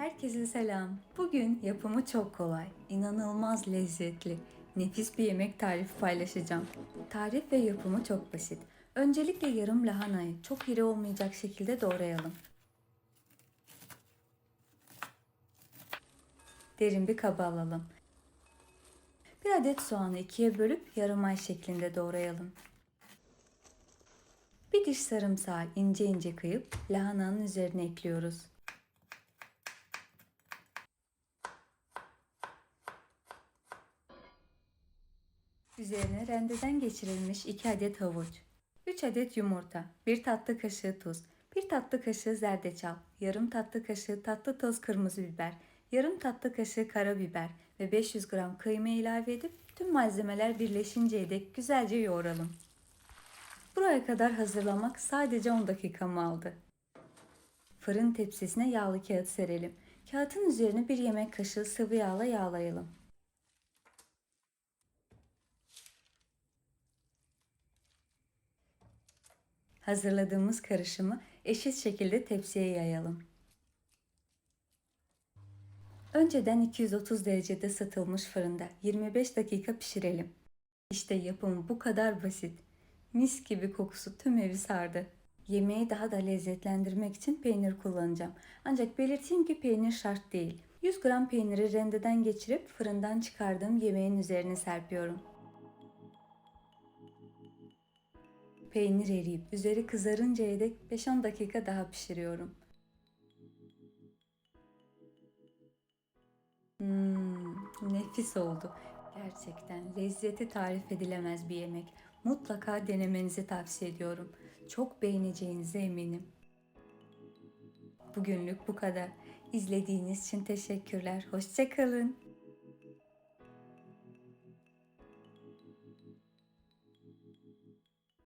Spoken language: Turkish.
Herkese selam. Bugün yapımı çok kolay, inanılmaz lezzetli, nefis bir yemek tarifi paylaşacağım. Tarif ve yapımı çok basit. Öncelikle yarım lahanayı çok iri olmayacak şekilde doğrayalım. Derin bir kaba alalım. Bir adet soğanı ikiye bölüp yarım ay şeklinde doğrayalım. Bir diş sarımsağı ince ince kıyıp lahananın üzerine ekliyoruz. Üzerine rendeden geçirilmiş 2 adet havuç, 3 adet yumurta, 1 tatlı kaşığı tuz, 1 tatlı kaşığı zerdeçal, yarım tatlı kaşığı tatlı toz kırmızı biber, yarım tatlı kaşığı karabiber ve 500 gram kıyma ilave edip tüm malzemeler birleşinceye dek güzelce yoğuralım. Buraya kadar hazırlamak sadece 10 dakikamı aldı. Fırın tepsisine yağlı kağıt serelim. Kağıtın üzerine bir yemek kaşığı sıvı yağla yağlayalım. Hazırladığımız karışımı eşit şekilde tepsiye yayalım. Önceden 230 derecede ısıtılmış fırında 25 dakika pişirelim. İşte yapımı bu kadar basit. Mis gibi kokusu tüm evi sardı. Yemeği daha da lezzetlendirmek için peynir kullanacağım. Ancak belirteyim ki peynir şart değil. 100 gram peyniri rendeden geçirip fırından çıkardığım yemeğin üzerine serpiyorum. Peynir eriyip üzeri kızarıncaya dek 5-10 dakika daha pişiriyorum. Hmm, nefis oldu. Gerçekten lezzeti tarif edilemez bir yemek. Mutlaka denemenizi tavsiye ediyorum. Çok beğeneceğinize eminim. Bugünlük bu kadar. İzlediğiniz için teşekkürler. Hoşçakalın.